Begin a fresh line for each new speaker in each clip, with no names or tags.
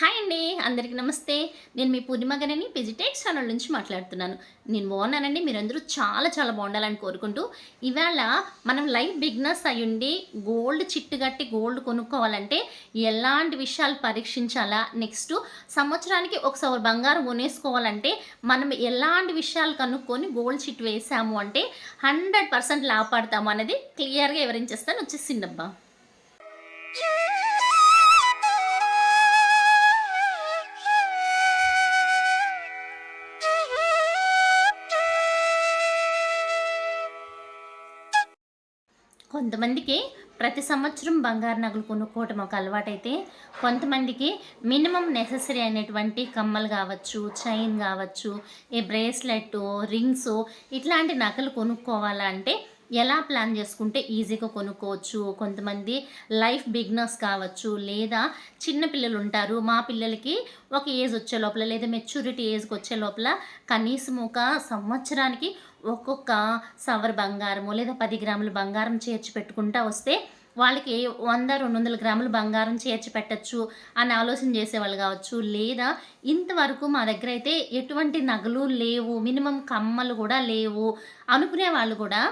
Hi అండి అందరికీ నమస్తే. నేను మీ పూర్ణిమ గనని పిజిటెక్స్ ఛానల్ నుంచి మాట్లాడుతున్నాను. నేను బాగున్నానండి మీరందరూ చాలా చాలా బాగుండాలని కోరుకుంటూ. ఇవాళ మనం లైఫ్ బిగ్నెస్ అయ్యుండి గోల్డ్ చిట్టు కట్టి గోల్డ్ కొనుక్కోవాలంటే ఎలాంటి విషయాలు పరీక్షించాలా? నెక్స్ట్ సంవత్సరానికి ఒకసారి బంగారం కొనేసుకోవాలంటే మనం ఎలాంటి విషయాలు కనుక్కొని గోల్డ్ చిట్టు వేసాము అంటే హండ్రెడ్ పర్సెంట్ లాభపడతాము అనేది క్లియర్గా వివరించేస్తాను. వచ్చేసిందబ్బా కొంతమందికి ప్రతి సంవత్సరం బంగారు నగలు కొనుక్కోవటం ఒక అలవాటైతే కొంతమందికి మినిమం నెససరీ అయినటువంటి కమ్మలు కావచ్చు చైన్ కావచ్చు ఏ బ్రేస్లెట్ రింగ్స్ ఇట్లాంటి నగలు కొనుక్కోవాలంటే ఎలా ప్లాన్ చేసుకుంటే ఈజీగా కొనుక్కోవచ్చు? కొంతమంది లైఫ్ బిగ్నర్స్ కావచ్చు లేదా చిన్న పిల్లలు ఉంటారు. మా పిల్లలకి ఒక ఏజ్ వచ్చే లోపల లేదా మెచ్యూరిటీ ఏజ్కి వచ్చే లోపల కనీసం ఒక సంవత్సరానికి ఒక్కొక్క సవర్ బంగారము లేదా పది గ్రాములు బంగారం చేర్చి పెట్టుకుంటా వస్తే వాళ్ళకి వంద రెండు వందల గ్రాములు బంగారం చేర్చి పెట్టచ్చు అని ఆలోచన చేసేవాళ్ళు కావచ్చు. లేదా ఇంతవరకు మా దగ్గర అయితే ఎటువంటి నగలు లేవు మినిమం కమ్మలు కూడా లేవు అనుకునే వాళ్ళు కూడా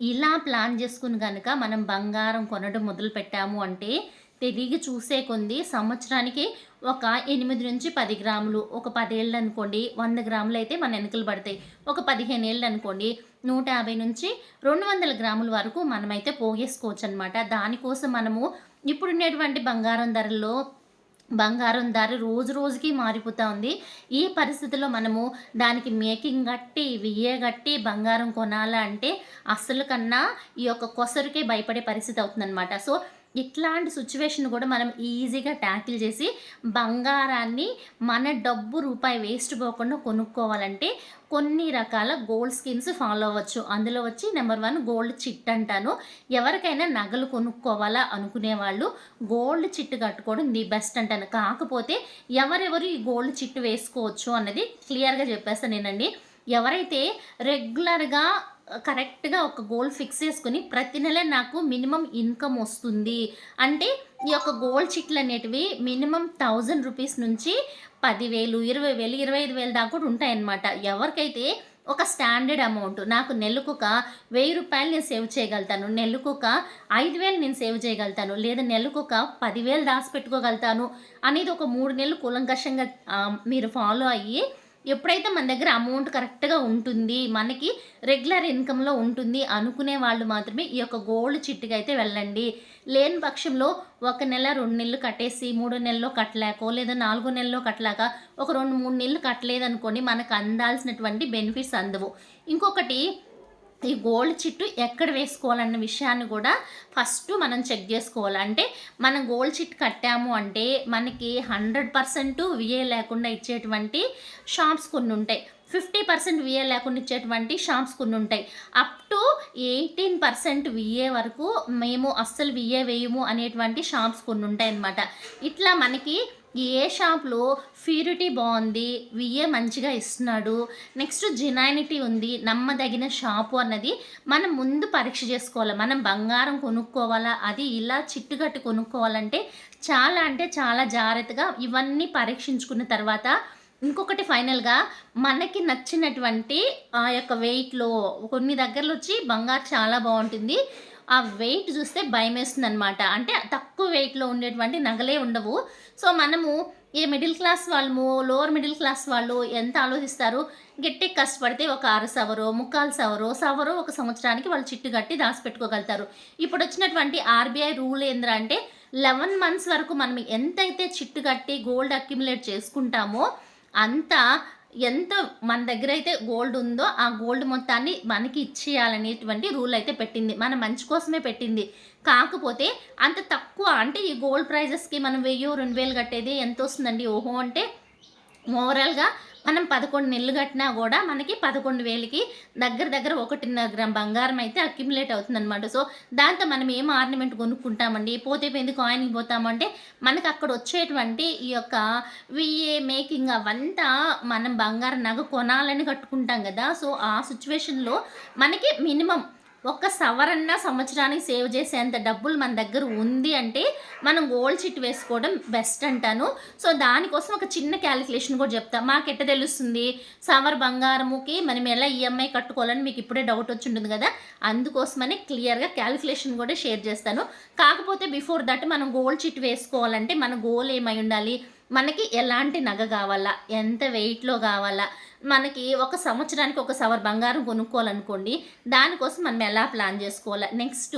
ఇలా ప్లాన్ చేసుకుని కనుక మనం బంగారం కొనడం మొదలు పెట్టాము అంటే తిరిగి చూసే కొంది సంవత్సరానికి ఒక ఎనిమిది నుంచి పది గ్రాములు ఒక పదేళ్ళు అనుకోండి వంద గ్రాములు అయితే మన వెనుకలు పడతాయి. ఒక పదిహేను ఏళ్ళు అనుకోండి నూట యాభై నుంచి రెండు వందల గ్రాముల వరకు మనమైతే పోగేసుకోవచ్చు అనమాట దానికోసం మనము ఇప్పుడున్నటువంటి బంగారం ధరల్లో బంగారం ధర రోజు రోజుకి మారిపోతూ ఉంది. ఈ పరిస్థితిలో మనము దానికి మేకింగ్ కట్టి వియ్యే కట్టి బంగారం కొనాలా అంటే అస్సలు కన్నా ఈ యొక్క కొసరుకే భయపడే పరిస్థితి అవుతుందన్నమాట. సో ఇట్లాంటి సిచ్యువేషన్ కూడా మనం ఈజీగా ట్యాకిల్ చేసి బంగారాన్ని మన డబ్బు రూపాయి వేస్ట్ పోకుండా కొనుక్కోవాలంటే కొన్ని రకాల గోల్డ్ స్కీమ్స్ ఫాలో అవ్వచ్చు. అందులో వచ్చి నెంబర్ వన్ గోల్డ్ చిట్ అంటాను. ఎవరికైనా నగలు కొనుక్కోవాలా అనుకునే వాళ్ళు గోల్డ్ చిట్ కట్టుకోవడం ది బెస్ట్ అంటాను. కాకపోతే ఎవరెవరు ఈ గోల్డ్ చిట్ వేసుకోవచ్చు అన్నది క్లియర్గా చెప్పేస్తాను నేనండి ఎవరైతే రెగ్యులర్గా కరెక్ట్గా ఒక గోల్ ఫిక్స్ చేసుకుని ప్రతి నెల నాకు మినిమం ఇన్కమ్ వస్తుంది. అంటే ఈ యొక్క గోల్డ్ చిట్లు అనేటివి మినిమం థౌజండ్ రూపీస్ నుంచి పదివేలు ఇరవై వేలు ఇరవై ఐదు వేలు దాకా కూడా ఉంటాయన్నమాట. ఎవరికైతే ఒక స్టాండర్డ్ అమౌంట్ నాకు నెలకొక వెయ్యి రూపాయలు నేను సేవ్ చేయగలుగుతాను నెలకొక ఐదు వేలు నేను సేవ్ చేయగలుగుతాను లేదా నెలకొక పదివేలు దాచి పెట్టుకోగలుగుతాను అనేది ఒక మూడు నెలలు కూలంకషంగా మీరు ఫాలో అయ్యి ఎప్పుడైతే మన దగ్గర అమౌంట్ కరెక్ట్గా ఉంటుంది మనకి రెగ్యులర్ ఇన్కంలో ఉంటుంది అనుకునే వాళ్ళు మాత్రమే ఈ యొక్క గోల్డ్ చిట్టుకి అయితే వెళ్ళండి. లేని పక్షంలో ఒక నెల రెండు నెలలు కట్టేసి మూడు నెలల్లో కట్టలేకో లేదా నాలుగో నెలలో కట్టలేక ఒక రెండు మూడు నెలలు కట్టలేదనుకోండి మనకు అందాల్సినటువంటి బెనిఫిట్స్ అందవు. ఇంకొకటి ఈ గోల్డ్ చిట్టు ఎక్కడ వేసుకోవాలన్న విషయాన్ని కూడా ఫస్ట్ మనం చెక్ చేసుకోవాలి. అంటే మనం గోల్డ్ చిట్ కట్టాము అంటే మనకి హండ్రెడ్ పర్సెంట్ విఏ లేకుండా ఇచ్చేటువంటి షాప్స్ కొన్ని ఉంటాయి. ఫిఫ్టీ పర్సెంట్ విఏ లేకుండా ఇచ్చేటువంటి షాప్స్ కొన్ని ఉంటాయి. Up to eighteen percent VA వరకు మేము అస్సలు విఏ వేయము అనేటువంటి షాప్స్ కొన్ని ఉంటాయి అన్నమాట ఇట్లా మనకి ఏ షాప్లో ప్యూరిటీ బాగుంది విఏ మంచిగా ఇస్తున్నాడు నెక్స్ట్ జినానిటీ ఉంది నమ్మదగిన షాపు అన్నది మనం ముందు పరీక్ష చేసుకోవాలి మనం బంగారం కొనుక్కోవాలా అది ఇలా చిట్టుకట్టు కొనుక్కోవాలంటే చాలా అంటే చాలా జాగ్రత్తగా ఇవన్నీ పరీక్షించుకున్న తర్వాత ఇంకొకటి ఫైనల్గా మనకి నచ్చినటువంటి ఆ యొక్క వెయిట్లో కొన్ని దగ్గరలో వచ్చి బంగారు చాలా బాగుంటుంది ఆ వెయిట్ చూస్తే భయం వేస్తుంది అనమాట అంటే తక్కువ వెయిట్లో ఉండేటువంటి నగలే ఉండవు. సో మనము ఏ మిడిల్ క్లాస్ వాళ్ళము లోవర్ మిడిల్ క్లాస్ వాళ్ళు ఎంత ఆలోచిస్తారు? గట్టి కష్టపడితే ఒక ఆరు సవరో ముక్కాలు సవరో సవరో ఒక సంవత్సరానికి వాళ్ళు చిట్టు కట్టి దాచిపెట్టుకోగలుగుతారు. ఇప్పుడు వచ్చినటువంటి ఆర్బీఐ రూల్ ఏంద్రా అంటే లెవెన్ మంత్స్ వరకు మనం ఎంతైతే చిట్టు కట్టి గోల్డ్ అక్యుములేట్ చేసుకుంటామో అంతా ఎంత మన దగ్గర అయితే గోల్డ్ ఉందో ఆ గోల్డ్ మొత్తాన్ని మనకి ఇచ్చేయాలనేటువంటి రూల్ అయితే పెట్టింది. మన మంచి కోసమే పెట్టింది. కాకపోతే అంత తక్కువ అంటే ఈ గోల్డ్ ప్రైజెస్కి మనం వెయ్యి రెండు వేలు కట్టేది ఎంత వస్తుందండి ఓహో అంటే ఓవరాల్గా మనం పదకొండు నెలలు కట్టినా కూడా మనకి పదకొండు వేలకి దగ్గర దగ్గర ఒకటిన్నర గ్రామ్ బంగారం అయితే అక్యుములేట్ అవుతుందన్నమాట. సో దాంతో మనం ఏం ఆర్నమెంట్ కొనుక్కుంటామండి? పోతే పోయింది కాయిన్కి పోతామంటే మనకు అక్కడ వచ్చేటువంటి ఈ యొక్క విఏ మేకింగ్ అవంతా మనం బంగారం నగ కొనాలని కట్టుకుంటాం కదా. సో ఆ సిచ్యువేషన్లో మనకి మినిమం ఒక్క సవరన్న సంవత్సరానికి సేవ్ చేసేంత డబ్బులు మన దగ్గర ఉంది అంటే మనం గోల్డ్ చిట్ వేసుకోవడం బెస్ట్ అంటాను. సో దానికోసం ఒక చిన్న క్యాలిక్యులేషన్ కూడా చెప్తా. మాకు ఎట్ట తెలుస్తుంది? సవర్ బంగారముకి మనం ఎలా ఈఎంఐ కట్టుకోవాలని మీకు ఇప్పుడే డౌట్ వచ్చి ఉంటుంది కదా? అందుకోసమని క్లియర్గా క్యాలిక్యులేషన్ కూడా షేర్ చేస్తాను. కాకపోతే బిఫోర్ దట్ మనం గోల్డ్ చిట్ వేసుకోవాలంటే మన గోల్ ఏమై ఉండాలి? మనకి ఎలాంటి నగ కావాలా? ఎంత వెయిట్లో కావాలా? మనకి ఒక సంవత్సరానికి ఒక సవర్ బంగారం కొనుక్కోవాలనుకోండి దానికోసం మనం ఎలా ప్లాన్ చేసుకోవాలి? నెక్స్ట్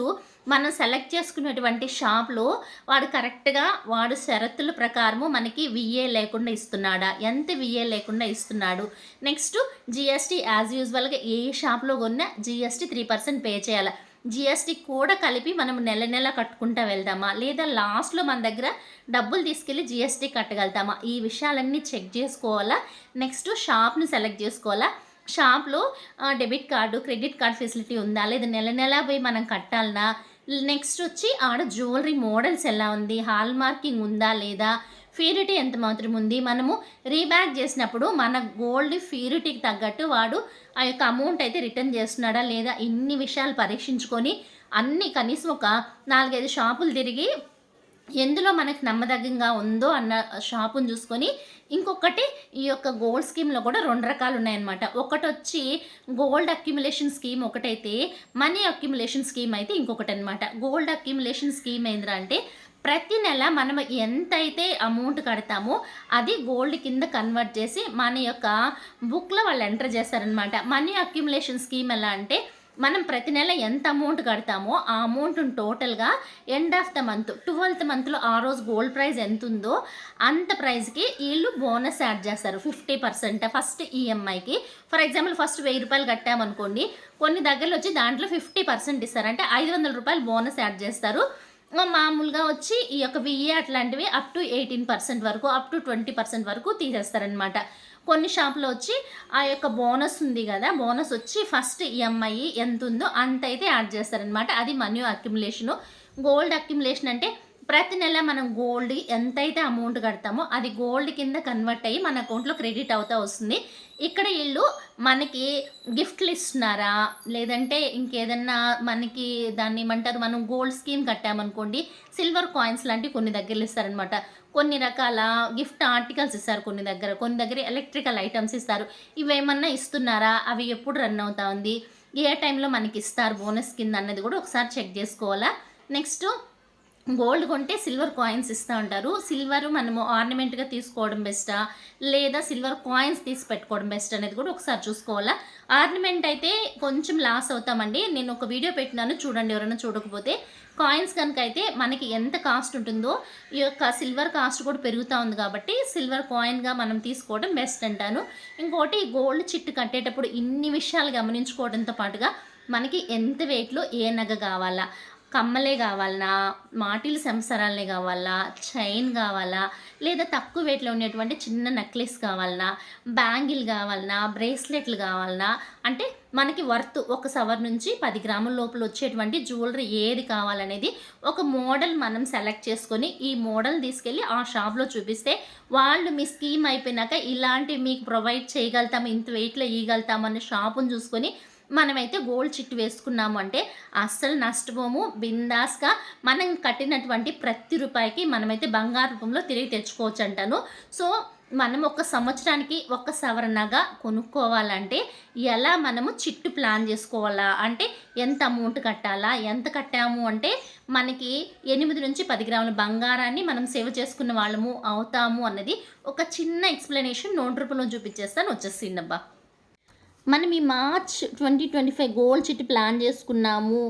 మనం సెలెక్ట్ చేసుకునేటువంటి షాప్లో వాడు కరెక్ట్గా వాడు షరతుల ప్రకారము మనకి విఏ లేకుండా ఇస్తున్నాడా? ఎంత విఏ లేకుండా ఇస్తున్నాడు? నెక్స్ట్ జిఎస్టీ యాజ్ యూజువల్గా ఏ షాప్లో కొన్నా జిఎస్టీ త్రీ పర్సెంట్ పే చేయాలి? జిఎస్టీ కూడా కలిపి మనం నెల నెల కట్టుకుంటా వెళ్దామా? లేదా లాస్ట్లో మన దగ్గర డబ్బులు తీసుకెళ్ళి జిఎస్టీ కట్టగలుగుతామా? ఈ విషయాలన్నీ చెక్ చేసుకోవాలా? నెక్స్ట్ షాప్ని సెలెక్ట్ చేసుకోవాలా? షాప్లో debit card credit card facility ఉందా? లేదా నెల నెల పోయి మనం కట్టాలనా? నెక్స్ట్ వచ్చి ఆడ జ్యువెలరీ మోడల్స్ ఎలా ఉంది? హాల్ మార్కింగ్ ఉందా లేదా? ఫ్యూరిటీ ఎంత మాత్రం ఉంది? మనము రీబ్యాక్ చేసినప్పుడు మన గోల్డ్ ఫ్యూరిటీకి తగ్గట్టు వాడు ఆ యొక్క అమౌంట్ అయితే రిటర్న్ చేస్తున్నాడా లేదా ఇన్ని విషయాలు పరీక్షించుకొని అన్ని కనీసం ఒక నాలుగైదు షాపులు తిరిగి ఎందులో మనకు నమ్మదగ్గంగా ఉందో అన్న షాపును చూసుకొని ఇంకొకటి ఈ యొక్క గోల్డ్ స్కీమ్లో కూడా రెండు రకాలు ఉన్నాయన్నమాట. ఒకటి వచ్చి గోల్డ్ అక్యుములేషన్ స్కీమ్ ఒకటైతే మనీ అక్యుములేషన్ స్కీమ్ అయితే ఇంకొకటి అనమాట గోల్డ్ అక్యుములేషన్ స్కీమ్ ఏంద్రా అంటే ప్రతి నెల మనం ఎంతైతే అమౌంట్ కడతామో అది గోల్డ్ కింద కన్వర్ట్ చేసి మన యొక్క బుక్లో వాళ్ళు ఎంటర్ చేస్తారనమాట మనీ అక్యుములేషన్ స్కీమ్ ఎలా అంటే మనం ప్రతి నెల ఎంత అమౌంట్ కడతామో ఆ అమౌంట్ను టోటల్గా end of the month twelfth మంత్లో ఆ రోజు గోల్డ్ ప్రైస్ ఎంత ఉందో అంత ప్రైస్కి వీళ్ళు బోనస్ యాడ్ చేస్తారు. ఫిఫ్టీ పర్సెంట్ ఫస్ట్ ఈఎంఐకి ఫర్ ఎగ్జాంపుల్ ఫస్ట్ వెయ్యి రూపాయలు కట్టామనుకోండి కొన్ని దగ్గరలో వచ్చి దాంట్లో ఫిఫ్టీ పర్సెంట్ ఇస్తారు. అంటే ఐదు వందల రూపాయలు బోనస్ యాడ్ చేస్తారు. మామూలుగా వచ్చి ఈ యొక్క విఏ అట్లాంటివి అప్ టు ఎయిటీన్ పర్సెంట్ వరకు అప్ టు ట్వంటీ పర్సెంట్ వరకు తీసేస్తారనమాట కొన్ని షాపులో వచ్చి ఆ యొక్క బోనస్ ఉంది కదా బోనస్ వచ్చి ఫస్ట్ ఈఎంఐ ఎంత ఉందో అంత అయితే యాడ్ చేస్తారనమాట అది మనీ అక్యుములేషను. గోల్డ్ అక్యుములేషన్ అంటే ప్రతి నెల మనం గోల్డ్ ఎంతైతే అమౌంట్ కడతామో అది గోల్డ్ కింద కన్వర్ట్ అయ్యి మన అకౌంట్లో క్రెడిట్ అవుతా వస్తుంది. ఇక్కడ వీళ్ళు మనకి గిఫ్ట్లు ఇస్తున్నారా? లేదంటే ఇంకేదన్నా మనకి దాన్ని ఏమంటారు మనం గోల్డ్ స్కీమ్ కట్టామనుకోండి సిల్వర్ కాయిన్స్ లాంటివి కొన్ని దగ్గరలు ఇస్తారనమాట కొన్ని రకాల గిఫ్ట్ ఆర్టికల్స్ ఇస్తారు కొన్ని దగ్గర కొన్ని దగ్గర ఎలక్ట్రికల్ ఐటమ్స్ ఇస్తారు. ఇవేమన్నా ఇస్తున్నారా? అవి ఎప్పుడు రన్ అవుతా ఉంది? ఏ టైంలో మనకి ఇస్తారు బోనస్ కింద అన్నది కూడా ఒకసారి చెక్ చేసుకోవాలా? నెక్స్ట్ గోల్డ్ కొంటే సిల్వర్ కాయిన్స్ ఇస్తూ ఉంటారు సిల్వర్ మనము ఆర్నమెంట్గా తీసుకోవడం బెస్టా? లేదా సిల్వర్ కాయిన్స్ తీసి పెట్టుకోవడం బెస్ట్ అనేది కూడా ఒకసారి చూసుకోవాలా? ఆర్నమెంట్ అయితే కొంచెం లాస్ అవుతామండి. నేను ఒక వీడియో పెట్టినాను. చూడండి ఎవరైనా చూడకపోతే. కాయిన్స్ కనుక అయితే మనకి ఎంత కాస్ట్ ఉంటుందో ఈ యొక్క సిల్వర్ కాస్ట్ కూడా పెరుగుతూ ఉంది కాబట్టి సిల్వర్ కాయిన్గా మనం తీసుకోవడం బెస్ట్ అంటాను. ఇంకోటి గోల్డ్ చిట్టు కట్టేటప్పుడు ఇన్ని విషయాలు గమనించుకోవడంతో పాటుగా మనకి ఎంత వెయిట్లో ఏ నగ కావాలా? కమ్మలే కావాలనా? మాటిల్ సంసారాలనే కావాలా? చైన్ కావాలా? లేదా తక్కువ వెయిట్లో ఉండేటువంటి చిన్న నెక్లెస్ కావాలనా? బ్యాంగిల్ కావాలనా? బ్రేస్లెట్లు కావాలనా? అంటే మనకి వర్త్ ఒక సవర్ నుంచి పది గ్రాముల లోపల వచ్చేటువంటి జ్యువెలరీ ఏది కావాలనేది ఒక మోడల్ మనం సెలెక్ట్ చేసుకొని ఈ మోడల్ తీసుకెళ్ళి ఆ షాప్లో చూపిస్తే వాళ్ళు మీ స్కీమ్ అయిపోయినాక ఇలాంటివి మీకు ప్రొవైడ్ చేయగలుగుతాం ఇంత వెయిట్లో ఇవ్వగలుగుతాం అనే షాపును చూసుకొని మనమైతే గోల్డ్ చిట్టు వేసుకున్నాము అంటే అస్సలు నష్టపోము. బిందాస్గా మనం కట్టినటువంటి ప్రతి రూపాయికి మనమైతే బంగారు రూపంలో తిరిగి తెచ్చుకోవచ్చు అంటాను సో మనం ఒక సంవత్సరానికి ఒక సవరణగా కొనుక్కోవాలంటే ఎలా మనము చిట్టు ప్లాన్ చేసుకోవాలా? అంటే ఎంత అమౌంట్ కట్టాలా? ఎంత కట్టాము అంటే మనకి ఎనిమిది నుంచి పది గ్రాముల బంగారాన్ని మనం సేవ్ చేసుకున్న వాళ్ళము అవుతాము అన్నది ఒక చిన్న ఎక్స్ప్లెనేషన్ నోట్ రూపంలో చూపించేస్తాను. వచ్చేసిందబ్బా మనం ఈ March twenty twenty five gold చిట్టి ప్లాన్ చేసుకున్నాము.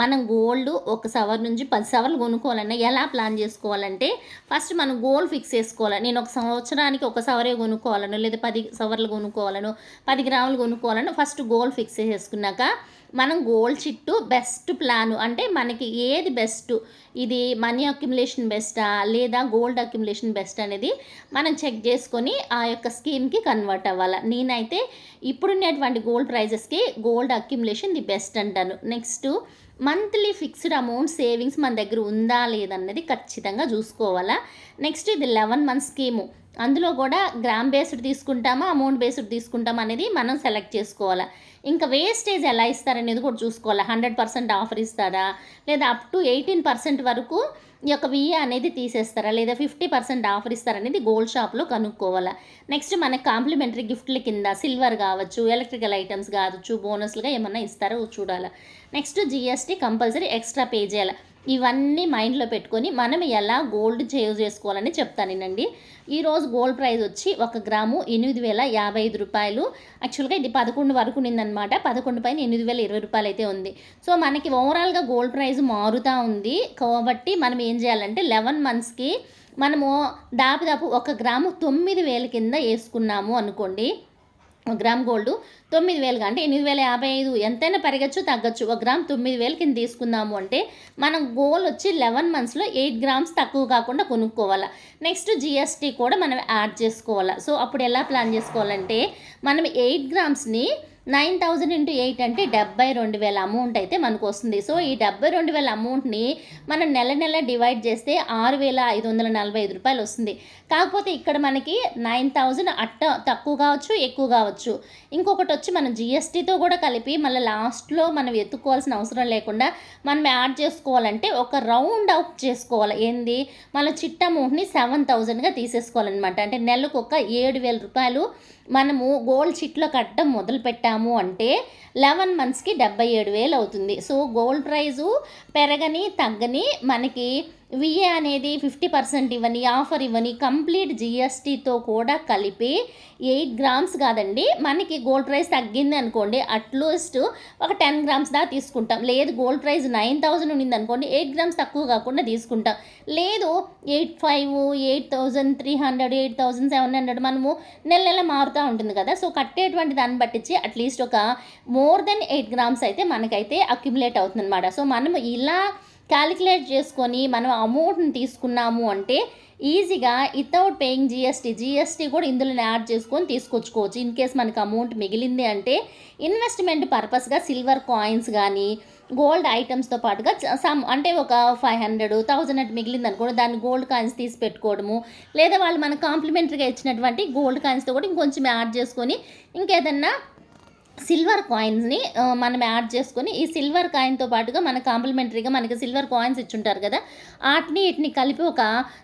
మనం గోల్డ్ ఒక సవర్ నుంచి పది సవర్లు కొనుక్కోవాలన్నా ఎలా ప్లాన్ చేసుకోవాలంటే ఫస్ట్ మనం గోల్ ఫిక్స్ చేసుకోవాలి. నేను ఒక సంవత్సరానికి ఒక సవరే కొనుక్కోవాలను లేదా పది సవర్లు కొనుక్కోవాలను పది గ్రాములు కొనుక్కోవాలను ఫస్ట్ గోల్ ఫిక్స్ చేసుకున్నాక మనం గోల్డ్ చిట్టు బెస్ట్ ప్లాన్. అంటే మనకి ఏది బెస్ట్? ఇది మనీ అక్యుములేషన్ బెస్టా? లేదా గోల్డ్ అక్యుములేషన్ బెస్ట్ అనేది మనం చెక్ చేసుకొని ఆ యొక్క స్కీమ్కి కన్వర్ట్ అవ్వాలి. నేనైతే ఇప్పుడున్నటువంటి గోల్డ్ ప్రైజెస్కి గోల్డ్ అక్యుములేషన్ ది బెస్ట్ అంటాను. Next monthly fixed amount savings మన దగ్గర ఉందా లేదన్నది ఖచ్చితంగా చూసుకోవాలా. నెక్స్ట్ ఇది లెవెన్ మంత్ స్కీము. అందులో కూడా గ్రామ్ బేస్డ్ తీసుకుంటామా అమౌంట్ బేస్డ్ తీసుకుంటామా అనేది మనం సెలెక్ట్ చేసుకోవాలి. ఇంకా వేస్టేజ్ ఎలా ఇస్తారనేది కూడా చూసుకోవాలి. హండ్రెడ్ పర్సెంట్ ఆఫర్ ఇస్తారా? లేదా అప్ టు ఎయిటీన్ పర్సెంట్ వరకు ఈ యొక్క విఏ అనేది తీసేస్తారా? లేదా ఫిఫ్టీ పర్సెంట్ ఆఫర్ ఇస్తారనేది గోల్డ్ షాప్లో కనుక్కోవాలి. నెక్స్ట్ మనకి కాంప్లిమెంటరీ గిఫ్ట్ల కింద సిల్వర్ కావచ్చు ఎలక్ట్రికల్ ఐటమ్స్ కావచ్చు బోనస్లుగా ఏమన్నా ఇస్తారో చూడాలి. Next GST compulsory extra pay చేయాలి. ఇవన్నీ మైండ్లో పెట్టుకొని మనం ఎలా గోల్డ్ సేవ్ చేసుకోవాలని చెప్తానండి ఈరోజు గోల్డ్ ప్రైస్ వచ్చి ఒక గ్రాము ఎనిమిది వేల యాభై ఐదు రూపాయలు. యాక్చువల్గా ఇది పదకొండు వరకు ఉందన్నమాట పదకొండు పైన ఎనిమిది వేల ఇరవై రూపాయలు అయితే ఉంది. సో మనకి ఓవరాల్గా గోల్డ్ ప్రైస్ మారుతూ ఉంది. కాబట్టి మనం ఏం చేయాలంటే లెవెన్ మంత్స్కి మనము దాదాపు ఒక గ్రాము తొమ్మిది వేల కింద వేసుకున్నాము అనుకోండి. గ్రామ్ గోల్డ్ తొమ్మిది వేలుగా అంటే ఎనిమిది వేల యాభై ఐదు ఎంతైనా పెరగచ్చు తగ్గచ్చు. ఒక గ్రామ్ తొమ్మిది వేలు కింద తీసుకుందాము అంటే మనం గోల్ వచ్చి లెవెన్ మంత్స్లో ఎయిట్ గ్రామ్స్ తక్కువ కాకుండా కొనుక్కోవాలా. నెక్స్ట్ జిఎస్టీ కూడా మనం యాడ్ చేసుకోవాలి. సో అప్పుడు ఎలా ప్లాన్ చేసుకోవాలంటే మనం ఎయిట్ గ్రామ్స్ని నైన్ థౌజండ్ ఇంటూ ఎయిట్ అంటే డెబ్బై రెండు వేల అమౌంట్ అయితే మనకు వస్తుంది. సో ఈ డెబ్బై రెండు వేల అమౌంట్ని మనం నెల నెల డివైడ్ చేస్తే ఆరు వేల ఐదు వందల నలభై ఐదు రూపాయలు వస్తుంది. కాకపోతే ఇక్కడ మనకి నైన్ థౌజండ్ అట్ట తక్కువ కావచ్చు ఎక్కువ కావచ్చు. ఇంకొకటి వచ్చి మనం జిఎస్టీతో కూడా కలిపి మళ్ళీ లాస్ట్లో మనం ఎత్తుకోవాల్సిన అవసరం లేకుండా మనం యాడ్ చేసుకోవాలంటే ఒక రౌండ్ అవుట్ చేసుకోవాలి. ఏంది? మన చిట్ట అమౌంట్ని సెవెన్ థౌజండ్గా తీసేసుకోవాలన్నమాట. అంటే నెలకు ఒక ఏడు వేల రూపాయలు మనము గోల్డ్ చిట్లో కట్టడం మొదలు పెట్టాము అంటే లెవెన్ మంత్స్కి డెబ్బై ఏడు వేలు అవుతుంది. సో గోల్డ్ ప్రైజు పెరగని తగ్గని మనకి విఏ అనేది ఫిఫ్టీ పర్సెంట్ ఇవ్వని ఆఫర్ ఇవ్వని కంప్లీట్ జిఎస్టీతో కూడా కలిపి ఎయిట్ గ్రామ్స్ కాదండి. మనకి గోల్డ్ ప్రైస్ తగ్గింది అనుకోండి అట్లీస్ట్ ఒక టెన్ గ్రామ్స్ దా తీసుకుంటాం. లేదు గోల్డ్ ప్రైస్ నైన్ థౌజండ్ ఉండింది అనుకోండి ఎయిట్ గ్రామ్స్ తక్కువ కాకుండా తీసుకుంటాం. లేదు eight five eight thousand three hundred eight thousand seven hundred మనము నెల నెల మారుతూ ఉంటుంది కదా. సో కట్టేటువంటి దాన్ని బట్టించి అట్లీస్ట్ ఒక మోర్ దెన్ ఎయిట్ గ్రామ్స్ అయితే మనకైతే అక్యుములేట్ అవుతుంది అనమాట సో మనము ఇలా క్యాలిక్యులేట్ చేసుకొని మనం అమౌంట్ని తీసుకున్నాము అంటే ఈజీగా వితౌట్ పేయింగ్ జిఎస్టీ జిఎస్టీ కూడా ఇందులో యాడ్ చేసుకొని తీసుకొచ్చుకోవచ్చు. ఇన్ కేస్ మనకి అమౌంట్ మిగిలింది అంటే ఇన్వెస్ట్మెంట్ పర్పస్గా సిల్వర్ కాయిన్స్ కానీ గోల్డ్ ఐటమ్స్తో పాటుగా సమ్ అంటే ఒక ఫైవ్ హండ్రెడ్ థౌజండ్ అటు మిగిలింది అనుకోండి దాన్ని గోల్డ్ కాయిన్స్ తీసి పెట్టుకోవడము. లేదా వాళ్ళు మనకు కాంప్లిమెంటరీగా ఇచ్చినటువంటి గోల్డ్ కాయిన్స్తో కూడా ఇంకొంచెం యాడ్ చేసుకొని ఇంకేదన్నా సిల్వర్ కాయిన్స్ని మనం యాడ్ చేసుకొని ఈ సిల్వర్ కాయిన్తో పాటుగా మన కాంప్లిమెంటరీగా మనకి సిల్వర్ కాయిన్స్ ఇచ్చుంటారు కదా వాటిని వీటిని కలిపి ఒక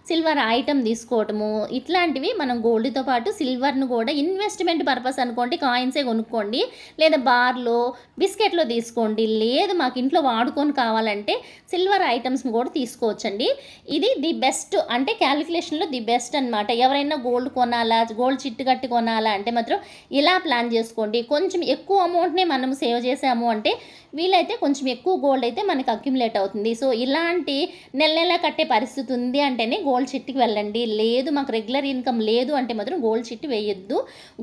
సిల్వర్ ఐటమ్ తీసుకోవటము ఇట్లాంటివి మనం గోల్డ్తో పాటు సిల్వర్ను కూడా ఇన్వెస్ట్మెంట్ పర్పస్ అనుకోండి కాయిన్సే కొనుక్కోండి లేదా బార్లో బిస్కెట్లో తీసుకోండి లేదు మాకు ఇంట్లో వాడుకొని కావాలంటే సిల్వర్ ఐటమ్స్ని కూడా తీసుకోవచ్చండి. ఇది ది బెస్ట్ అంటే క్యాలిక్యులేషన్లో ది బెస్ట్ అనమాట ఎవరైనా గోల్డ్ కొనాలా గోల్డ్ చిట్టు కట్టి కొనాలా అంటే మాత్రం ఇలా ప్లాన్ చేసుకోండి. కొంచెం ఎక్కువ అమౌంట్నే మనం సేవ్ చేసాము అంటే వీలైతే కొంచెం ఎక్కువ గోల్డ్ అయితే మనకు అక్యుములేట్ అవుతుంది. సో ఇలాంటి నెల నెల కట్టే పరిస్థితి ఉంది అంటేనే గోల్డ్ చిట్టికి వెళ్ళండి. లేదు మాకు రెగ్యులర్ ఇన్కమ్ లేదు అంటే మాత్రం గోల్డ్ చిట్టి వేయొద్దు.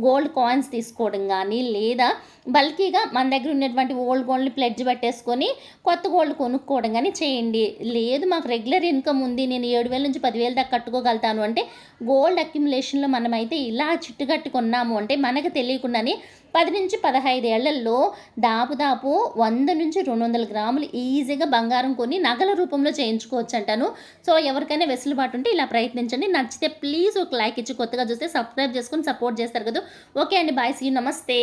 గోల్డ్ కాయిన్స్ తీసుకోవడం కానీ లేదా బల్కీగా మన దగ్గర ఉన్నటువంటి ఓల్డ్ గోల్డ్ని ప్లెడ్జ్ పెట్టేసుకొని కొత్త గోల్డ్ కొనుక్కోవడం కానీ చేయండి. లేదు మాకు రెగ్యులర్ ఇన్కమ్ ఉంది. నేను ఏడు వేల నుంచి పదివేల దాకా కట్టుకోగలుగుతాను అంటే గోల్డ్ అక్యుములేషన్లో మనమైతే ఇలా చిట్టుగట్టు కొన్నాము అంటే మనకు తెలియకుండానే పది నుంచి పదహైదు ఏళ్ళలో దాపుదాపు వంద నుంచి రెండు వందల గ్రాములు ఈజీగా బంగారం కొని నగల రూపంలో చేయించుకోవచ్చు అంటాను సో ఎవరికైనా వెసులుబాటు ఉంటే ఇలా ప్రయత్నించండి. నచ్చితే ప్లీజ్ ఒక లైక్ ఇచ్చి కొత్తగా చూస్తే సబ్స్క్రైబ్ చేసుకొని సపోర్ట్ చేస్తారు కదా. ఓకే అండి. బాయ్. సీ నమస్తే.